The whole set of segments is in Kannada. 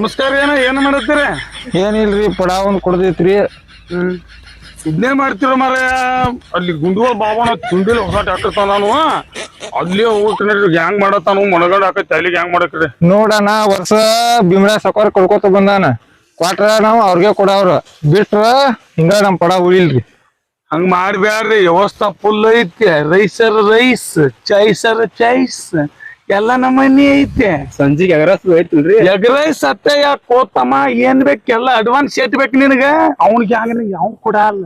ನಮಸ್ಕಾರ ಏನ ಏನ್ ಮಾಡತ್ತೀರಿ? ಏನಿಲ್ರಿ ಪಡಾ ಒಂದ್ ಕುಡ್ದೈತ್ರಿ. ಇದನ್ನೇ ಮಾಡ್ತಿರೋ ಮಾರ ಅಲ್ಲಿ ಗುಂಡುವ ಬಾಬನ ತುಂಡಿಲ್ ಹೊಸ ಹಾಕತ್ತಾನ ನಾನು. ಅಲ್ಲಿ ಹೋಗ್ತೀನಿ ಗ್ಯಾಂಗ್ ಮಾಡತ್ತಾನು ಮನಗಂಡ ಹಾಕತ್ತೆ ಅಲ್ಲಿ ಗ್ಯಾಂಗ್ ಮಾಡಕ್ರಿ ನೋಡಣ ವರ್ಷ ಬಿಮ್ರಾ ಸಕೋರ್ ಕೊಡ್ಕೋತ ಬಂದಾನ. ಕ್ವಾಟ್ರ ನಾವು ಅವ್ರಿಗೆ ಕೊಡವ್ರ. ಬಿಟ್ರ ಹಿಂಗ ನಮ್ ಪಡ ಉಳಿಲ್ರಿ. ಹಂಗ ಮಾಡ್ಬ್ಯಾಡ್ರಿ ವ್ಯವಸ್ಥಾ ಫುಲ್ ಐತಿ. ರೈಸರ್ ರೈಸ್ ಚೈಸರ್ ಚೈಸ್. ಎಲ್ಲ ನಮ್ಮನಿ ಐತೆ. ಸಂಜಿಗೆ ಎಗರಸ್ ಐತಿಲ್ರಿ ಎಗ್ ರೈಸ್ ಅತ್ತೆ ಯಾಕೆ ಕೋತಮ್ಮ ಏನ್ ಬೇಕು ಎಲ್ಲ ಅಡ್ವಾನ್ಸ್ ಎಟ್ ಬೇಕು ನಿನಗ? ಅವ್ನಿಗೆ ಹಂಗ ಯಾವ ಅಲ್ಲ.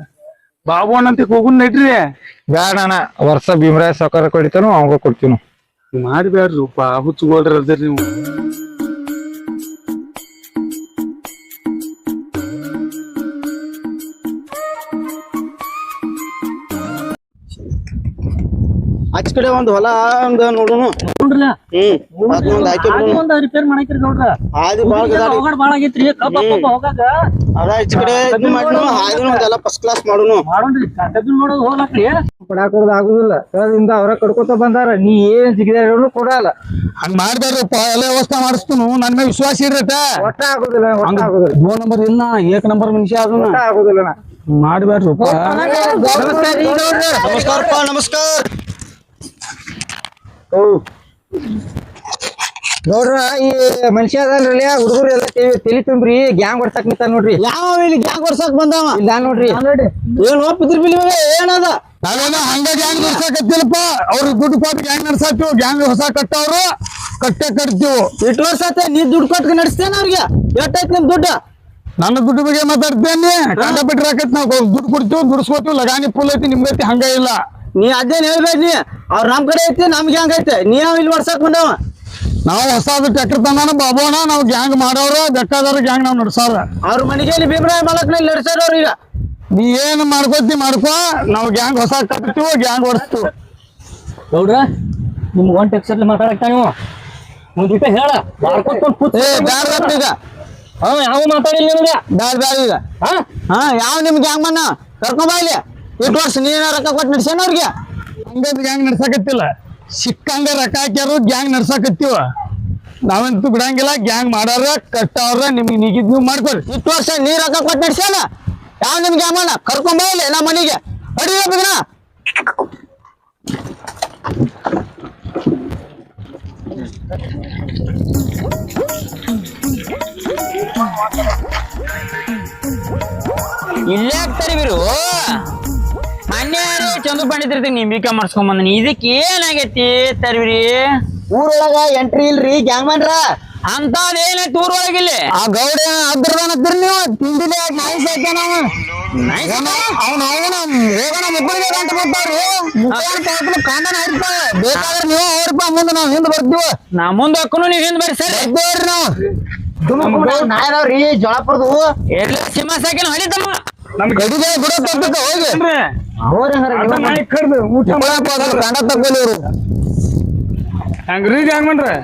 ಬಾಬು ಅನ್ನಂತ ಹೋಗುನ್ ನಡ್ರಿ. ಅಣ್ಣ ವರ್ಷ ಭೀಮರಾಯ ಸಕೋರ್ ಕೊಡಿತಾನು ಅವಾಗ ಕೊಡ್ತೀವಿ ಮಾಡ್ಬೇಡ್ರಿ ಬಾಬು ತಗೋಳ್ರಿ ಅದ್ರಿ ನೀವು. ಆಚ ಕಡೆ ಒಂದ್ ಹೊಲ ಒಂದ್ ನೋಡುನು ನೋಡ್ರಲ್ಲ? ಹ್ಮ್. ಅದೊಂದ್ ಹಾಕಿ ಬಿಡುನು ಒಂದ್ ರಿಪೇರ್ ಮಾಡಾಕ್ರಿ ನೋಡ್ರ ಆದಿ ಬಾಳ ಗದಾಡಿ ಹೋಗಾಡ್ ಬಾಳ ಆಗೈತ್ರಿ. ಕಬ್ಬ ಕಬ್ಬ ಹೋಗಾಕ ಅದ ಈಚ ಕಡೆ ಇದ್ ಮಾಡ್ನು ಹಾದಿನು ಒಂದೆಲ್ಲ ಫಸ್ಟ್ ಕ್ಲಾಸ್ ಮಾಡುನು. ಮಾಡೋಣ್ರಿ. ಡಬ್ಬಿ ನೋಡೋದು ಹೋಗ್ಲಾಕ್ರಿ ಕೊಡಾಕೋದ್ ಆಗುದಿಲ್ಲ. ಕಳ್ದಿಂದ ಅವ್ರ ಕಡ್ಕೋತ ಬಂದಾರ. ನೀ ಏನ್ ಕೊಡಲ್ಲ. ಹಂಗ ಮಾಡ್ಬ್ಯಾಡ್ರಪ್ಪ ಎಲ್ಲ ವ್ಯವಸ್ಥೆ ಮಾಡಿಸ್ತು ನನ್ ಮೇಲೆ ವಿಶ್ವಾಸ ಇರತ್ತ. ಒಟ್ಟ ಆಗುದಿಲ್ಲ ಒಟ್ಟ ಆಗುದಿಲ್ಲ. ದೋ ನಂಬರ್ ಇಲ್ಲ. ಏಕ ನಂಬರ್ ಮನುಷ್ಯ ಅದನ್ನ ಒಟ್ಟ ಆಗುದಿಲ್ಲ ನಮಸ್ಕಾರಪ್ಪ ನಮಸ್ಕಾರ. ನೋಡ್ರ ಈ ಮನುಷ್ಯ ಅದಲ್ರಿ ಹುಡುಗರು ಎಲ್ಲ ತಲಿ- ತುಂಬ್ರಿ ಗ್ಯಾಂಗ್ ಹೊಡ್ಸಕ್ ನಿಂತ ನೋಡ್ರಿ. ಯಾವ ಇಲ್ಲಿ ಗ್ಯಾಂಗ್ ಹೊಡ್ಸಕ್ ಬಂದವ? ಇಲ್ಲ ನೋಡ್ರಿ. ಏನ್ ಒಪ್ಪಿದ್ರಿ ಬಿಲ್ ಏನದ ನಾವೆಲ್ಲ ಹಂಗ ಗ್ಯಾಂಗ್ ನಡ್ಸಕತ್ತಿಲ್ಲಪ್ಪ ಅವ್ರ ದುಡ್ಡು ಕೊಟ್ಟು ಗ್ಯಾಂಗ್ ನಡ್ಸಾತೀವಿ ಗ್ಯಾಂಗ್ ಹೊಸ ಕಟ್ಟವ್ರು ಕಟ್ಟೆ ಕಟ್ತೀವಿ. ಇಟ್ಟು ವರ್ಷ ಆತ ನೀ ದುಡ್ಡು ಕೊಟ್ಟು ನಡೆಸ್ತೇನ ಅವ್ರಿಗೆ? ಎಷ್ಟೈತ್ ನಿಮ್ ದುಡ್ಡು? ನನ್ನ ದುಡ್ಡು ಬಗ್ಗೆ ಮಾತಾಡ್ತೇನೆ ಕಂಡ ಬಿಟ್ರೆ ಆಕತ್ ನಾವು ದುಡ್ಡು ಕೊಡ್ತೀವಿ ದುಡ್ಸ್ಕೊತೀವಿ ಲಗಾನಿ ಫುಲ್ ಐತಿ ನಿಮ್ಗೈತಿ ಹಂಗ ಇಲ್ಲ. ನೀ ಅದೇನ್ ಹೇಳ್ಬೇಡ ನೀ? ಅವ್ರ ನಮ್ ಕಡೆ ಐತಿ ನಮ್ಗೆ ಹಂಗೈತೆ ನೀ ಅವ್ ಇಲ್ಲಿ ಹೊಡ್ಸಕ್ ಬಂದಾವ? ನಾವು ಹೊಸದು ಟ್ರ್ಯಾಕ್ಟರ್ ತಂದಾನ ಬಾಬೋಣ ನಾವು ಗ್ಯಾಂಗ್ ಮಾಡೋರು ಬೇಕಾದವ್ರ ಗ್ಯಾಂಗ್ ನಾವು ನಡ್ಸೋರ. ಅವ್ರ ಮನೆಗೆ ಇಲ್ಲಿ ಭೀಮರಾಯ ಮಲಕ್ನಲ್ಲಿ ನಡೆಸ್ಯಾರ ಈಗ. ನೀ ಏನ್ ಮಾಡ್ಕೋತಿ ಮಾಡ್ಕೋ ನಾವು ಗ್ಯಾಂಗ್ ಹೊಸ ಕಟ್ತೀವಿ ಗ್ಯಾಂಗ್ ಓಡಿಸ್ತೀವಿ ನೋಡ್ರ ನಿಮ್ಗೆ ಒನ್ ಟೆಕ್ಸರ್ಲಿ ಮಾತಾಡಕ್ತ ನೀವು? ಒಂದ್ ರೂಪಾಯಿ ಹೇಳ ಮಾಡ್ಕೊತ ಕೂತ್ ಏ ಈಗ. ಹಾ ಯಾವ ಮಾತಾಡಿಲ್ಲ ನಿಮ್ಗೆ. ಬ್ಯಾಡ ಬ್ಯಾಡ ಈಗ. ಹಾ? ಹಾ ಯಾವ ನಿಮ್ಗೆ ಗ್ಯಾಂಗ್ ಮನ್ನ ಕರ್ಕೊಂಬ ಇಲ್ಲಿ. ಇಟ್ಟು ವರ್ಷ ನೀನ ರೊಕ್ಕ ಕೊಟ್ಟು ನಡ್ಸ್ಯಾನ ಅವ್ರಿಗೆ ಹಂಗದ್ ಗ್ಯಾಂಗ್ ನಡ್ಸಕತ್ತಿಲ್ಲ. ಸಿಕ್ಕಂಗ ರೊಕ್ಕ ಹಾಕ್ಯಾರು ಗ್ಯಾಂಗ್ ನಡ್ಸಕತ್ತೀವ. ನಾವಂತೂ ಬಿಡಂಗಿಲ್ಲ ಗ್ಯಾಂಗ್ ಮಾಡಾರ ಕಟ್ಟವ್ರ ನಿಮ್ಗೆ ನಿಗಿದ್ ನೀವು ಮಾಡ್ಕೊರಿ. ಇಷ್ಟು ವರ್ಷ ನೀ ರೊಕ್ಕ ಕೊಟ್ಟು ನಡೆಸ್ಯಾನ? ಯಾವ ನಿಮ್ಗೆ ಅಮ್ಮನ ಕರ್ಕೊಂಬ ಇಲ್ಲಿ ನಮ್ಮ ಮನೆಗೆ. ಅಡಿಯ ಬಿಗ್ನ ಇಲ್ಲೇ ಆಗ್ತಾರೆ ಇವರು ಮೊನ್ನೆ ಚಂದ್ರ ಪಂಡಿತ್ ನಿಂಬಿಕೆ ಮಾಡ್ಸ್ಕೊಂಡ್ ಬಂದ್ನಿ. ಇದಕ್ಕೆ ಏನಾಗೈತಿ ತರ್ವಿರಿ? ಊರೊಳಗ ಎಂಟ್ರಿ ಇಲ್ರಿ ಗ್ಯಾಂಗ್ ಮನ್ರ ಅಂತದೇನಾಯ್ತು ಊರೊಳಗ ಇಲ್ಲಿ? ಆ ಗೌಡ ಅದ್ರದನತ್ತೀರಿ ನೀವು ತಿಂಡಿಲೆ ನಾಯಿ ಸಾಕ್ಯಾನ ಅವ್ನ ಅವನ ಹೋಗೋಣ ಮುಕ್ಕಳಿಗೆ ಗಂಟ ಬರ್ತಾವ್ರಿ ಕಾಂಡನ ಹರಿಪ ಬೇಕಾದ್ರೆ ನೀವು ಅವ್ರಪ್ಪ ಮುಂದೆ ನಾವು ಹಿಂದೆ ಬರ್ತೀವಿ. ನಾ ಮುಂದೆ ಹಾಕೋನು ನೀ ಹಿಂದ್ ಬರ್ರಿ ಸರ್? ಬರ್ತೀವ್ರಿ ನಾವು. ನಾಯದವ್ರಿ ಜೋಳಪುರದು. ಎಲ್ಲ ಸಿಂಹ ಸಾಕಿನ ಹೊಡಿತಮ್ಮ? ನಮ್ಗೆ ಗಡಿಗೆ ಬಿಡ ತಪ್ಪಕ ಹೋಗಿ. ಕಡ್ದು ಊಟ ಕಾಂಡ ತಗೊಳ್ಳಿ ಇವ್ರು. ಹಂಗ್ರಿ ಗ್ಯಾಂಗ್ ಮಾಡ್ರೆ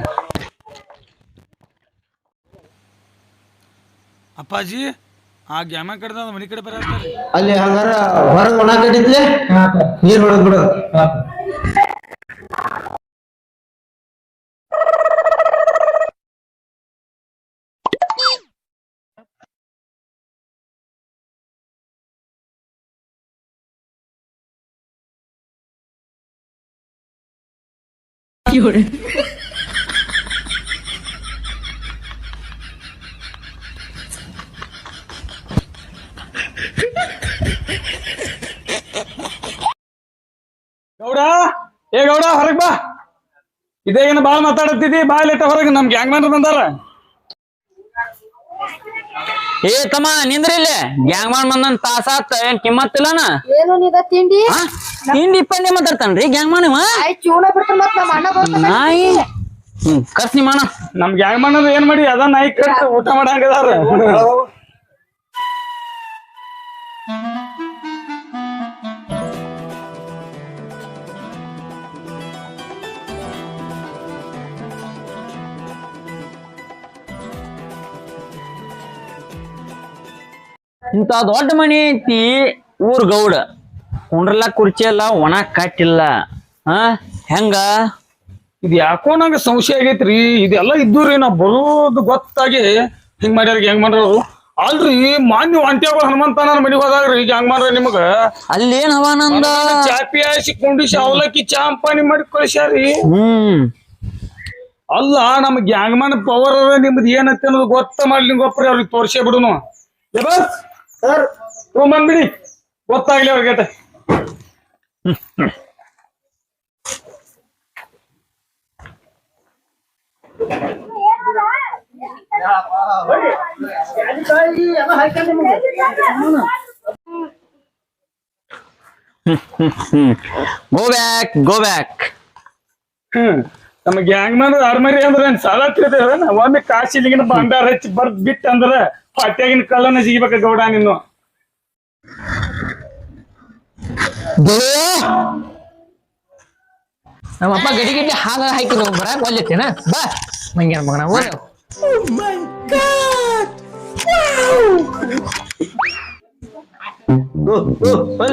ಅಪ್ಪಾಜಿ ಆ ಗ್ಯಾಮ ಕಡ್ದ ಮನಿ ಕಡೆ ಬರತ್ತಾರೆ ಅಲ್ಲಿ ಹಂಗಾರ ಹೊರಗೆ ಒಣ ಕಟ್ಟಿದ್ಲೆ? ನೀರ್ ಹೊಡೆದ್ ಬಿಡು. ಗೌಡ ಏ ಗೌಡ ಹೊರಗ್ ಬಾ. ಇದೇನ ಬಾಳ್ ಮಾತಾಡತ್ತಿದಿ ಬಾ ಲೇಟ ಹೊರಗೆ. ನಮ್ ಗ್ಯಾಂಗ್ ಬಂದಾರ. ಏ ತಮ್ಮ ನಿಂದ್ರಿ ಇಲ್ಲಿ. ಗ್ಯಾಂಗ್ ಮಾಡ್ ಬಂದನ್ ತಾಸಾತ್ ಏನ್ ಕಿಮ್ಮತ್ತಿಲ್ಲನ ಏನು ನೀದ ತಿಂಡಿ? ಹಾ ತಿಂಡಿ ಪಂಡಿ ಮಾತಾಡ್ತಾನ್ರಿ ಗ್ಯಾಂಗ್ ಮಾಡ್ ಆಯ್ ಚೂನ ಬಿಡ್ತಾನ ಮತ್ ನಮ್ಮ ಅಣ್ಣ ಬರ್ತಾನ. ನಾಯಿ. ಹ್ಮ್ ಕರ್ಸ್ ನಿಮ್ಮ ಅಣ್ಣ. ನಮ್ ಗ್ಯಾಂಗ್ ಮಾಡೋದು ಏನ್ ಮಾಡಿ ಅದ ನಾಯಿ ಕಟ್ ಊಟ ಮಾಡಂಗದಾರ ಇಂತ ದೊಡ್ಡ ಮನಿ ಐತಿ ಊರ್ ಗೌಡ. ಕುಂಡ್ರಲ್ಲ ಕುರ್ಚಿ ಎಲ್ಲ ಒಣ ಕಟ್ಟಿಲ್ಲ. ಹಾ ಹೆಂಗ? ಇದು ಯಾಕೋ ನಂಗೆ ಸಂಶಯ ಆಗೈತ್ರಿ. ಇದೆಲ್ಲ ಇದ್ದು ರೀ ನಾ ಬರೋದು ಗೊತ್ತಾಗಿ ಹಿಂಗ್ ಮಾಡ್ಯಾರ ಹೆಂಗ್ ಮಾಡ್ರು ಅಲ್ರಿ ಮಾನ್ಯ ಒಂಟ್ಯಾಗ ಹನುಮಂತ ನನ್ನ ಮನೆಗೆ ಹೋದಾಗ್ರಿ ಈಗ ಹೆಂಗ್ ಮಾಡ್ರಿ ನಿಮಗ? ಅಲ್ಲೇನ್ ಹವಾನಂದ ಚಾಪಿ ಹಾಸಿ ಕುಂಡಿಸಿ ಅವಲಕ್ಕಿ ಚಾಂಪಾನಿ ಮಾಡಿ ಕಳಿಸ್ಯಾರಿ. ಹ್ಮ್. ಅಲ್ಲ ನಮ್ಗೆ ಗ್ಯಾಂಗ್ಮನ್ ಪವರ್ ನಿಮ್ದು ಏನತ್ತೆ ಅನ್ನೋದು ಗೊತ್ತ ಮಾಡ್ಲಿ ಒಪ್ಪರಿ ಅವ್ರಿಗೆ ತೋರ್ಸೇ ಬಿಡುನು. ಸರ್ ಬಂದ್ಬಿಡಿ ಗೊತ್ತಾಗ್ಲಿ ಅವ್ರಿಗೆ ಗೋ ಬ್ಯಾಕ್ ಗೋ ಬ್ಯಾಕ್ ಹ್ಮ್ ನಮ್ಮ ಗ್ಯಾಂಗ್ಮನ್ ಅರ್ಮರಿ ಅಂದ್ರೆ ಏನ್ ಸಾಲ ತಿಳ್ತೇವೆ ಒಮ್ಮೆ ಕಾಶಿಲಿಗಿನ ಬಂಗಾರ ಹಚ್ಚಿ ಬರ್ದ್ ಬಿಟ್ಟ ಅಂದ್ರ ಹೊಟ್ಯಾಗಿನ ಕಳ್ಳನ ಸಿಗಬೇಕ ಗೌಡ ನೀನು. ನಮ್ಮಪ್ಪ ಗಡಿ ಗಡಿ ಹಾಲ ಹಾಕಿದ್ರು ಬರಾಕ್ ಒಲ್ಲೆತ್ತೇನ ಬಾ ಮಂಗ್ಯಾನ ಮಗನ ಓ. ಓ ಹೋದ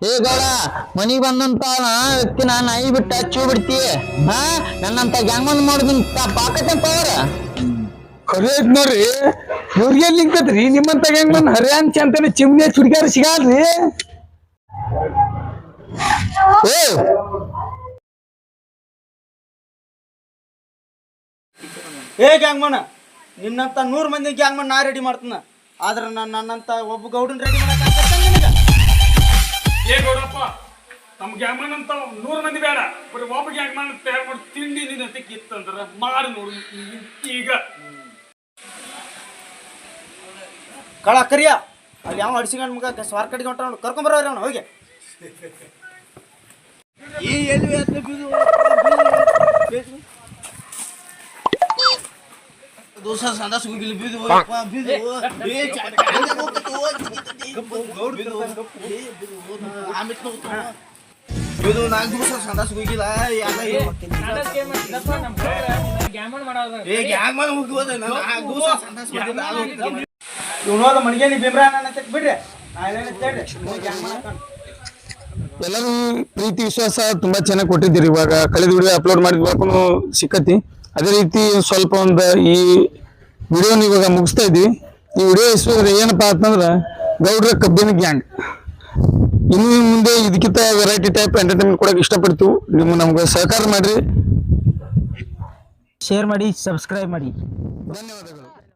ಏ ಗೌಡ ಮನಿಗ್ ಬಂದಂತ ವ್ಯಕ್ತಿ ನಾನು ನಾಯಿ ಬಿಟ್ಟ ಹಚ್ಚು ಬಿಡ್ತಿ. ಹಾ ನನ್ನಂತ ಗ್ಯಾಂಗ್ ಮಾಡುದಂತ ಪಾಕತ್ತೆ ಪವರ್ ಖರೆ ಐತ್ ನೋಡ್ರಿ ಇವ್ರಿಗೆ ಎಲ್ಲಿ ನಿಮ್ಮಂತ ನಿಮ್ಮಂತ ಬಂದ್ ಹರಿಯಾಣ ಚಂತನೆ ಚಿಮ್ನೆ ಚುಡಿಗಾರ ಸಿಗಲ್ರಿ? ಏ ಏ ಗ್ಯಾಂಗ್ ಮನ ನಿನ್ನಂತ ನೂರು ಮಂದಿ ಗ್ಯಾಂಗ್ ಮನ್ ನಾ ರೆಡಿ ಮಾಡ್ತಾನ. ಆದ್ರೆ ನಾನು ನನ್ನಂತ ಒಬ್ಬ ಗೌಡನ್ ರೆಡಿ ಮಾಡಕ್ ಏ ಗೌಡಪ್ಪ ನಮ್ಮ ಗ್ಯಾಂಗ್ಮನ್ ಅಂತ ನೂರು ಮಂದಿ ಬೇಡ. ಬರೀ ಒಬ್ಬ ಗ್ಯಾಮನ್ ತಯಾರು ಮಾಡಿ ತಿಂಡಿ ನಿನ್ನ ಕಿತ್ತಂದ್ರೆ ಮಾಡಿ ನೋಡು ಈಗ. ಕಳ ಕರಿಯ. ಅಲ್ಲಿ ಯಾವ ಅಡಿಸಿಗಂಡ್ ಮಗ ಸ್ವಾರ್ ಕಡೆಗೆ ಹೊಂಟ ಕರ್ಕೊಂಬರೋರಿ ಅವನು ಹೋಗಿ. ಈ ಎಲ್ಲಿ ದೋಸ ಸಂದಾಸ್ ಹೋಗಿಲ್ಲ ಬಿದ್ದು ಬಿದ್ದು ಏ ಬಿದ್ದು, ನಾ ಸಂದಾಸ್ ಹೋಗಿಲ್ಲ ಏ ಗ್ಯಾಂಗ್ ಮಾಡಿ ಸಂದಾಸ್ ಹೋಗಿಲ್ಲ ಬಿಡ್ರಿ ಎಲ್ಲರೂ ಪ್ರೀತಿ ವಿಶ್ವಾಸ ತುಂಬಾ ಚೆನ್ನಾಗಿ ಕೊಟ್ಟಿದ್ದೀರಿ. ಇವಾಗ ಕಳೆದ ವಿಡಿಯೋ ಅಪ್ಲೋಡ್ ಮಾಡಿದ ಬಳಿಕನು ಸಿಕ್ಕತಿ. ಅದೇ ರೀತಿ ಸ್ವಲ್ಪ ಒಂದು ಈ ವಿಡಿಯೋನ ಇವಾಗ ಮುಗಿಸ್ತಾ ಇದ್ವಿ. ಈ ವಿಡಿಯೋ ಹೆಸರು ಏನಪ್ಪಾ ಅಂತಂದ್ರೆ ಗೌಡ್ರ ಕಬ್ಬಿನ ಗ್ಯಾಂಗ್ ಇನ್ನು ಮುಂದೆ ಇದಕ್ಕಿಂತ ವೆರೈಟಿ ಟೈಪ್ ಎಂಟರ್ಟೈನ್ಮೆಂಟ್ ಕೊಡಕ್ಕೆ ಇಷ್ಟಪಡ್ತೀವಿ. ನಿಮ್ಮ ನಮ್ಗೆ ಸಹಕಾರ ಮಾಡಿರಿ. ಶೇರ್ ಮಾಡಿ ಸಬ್ಸ್ಕ್ರೈಬ್ ಮಾಡಿ. ಧನ್ಯವಾದಗಳು.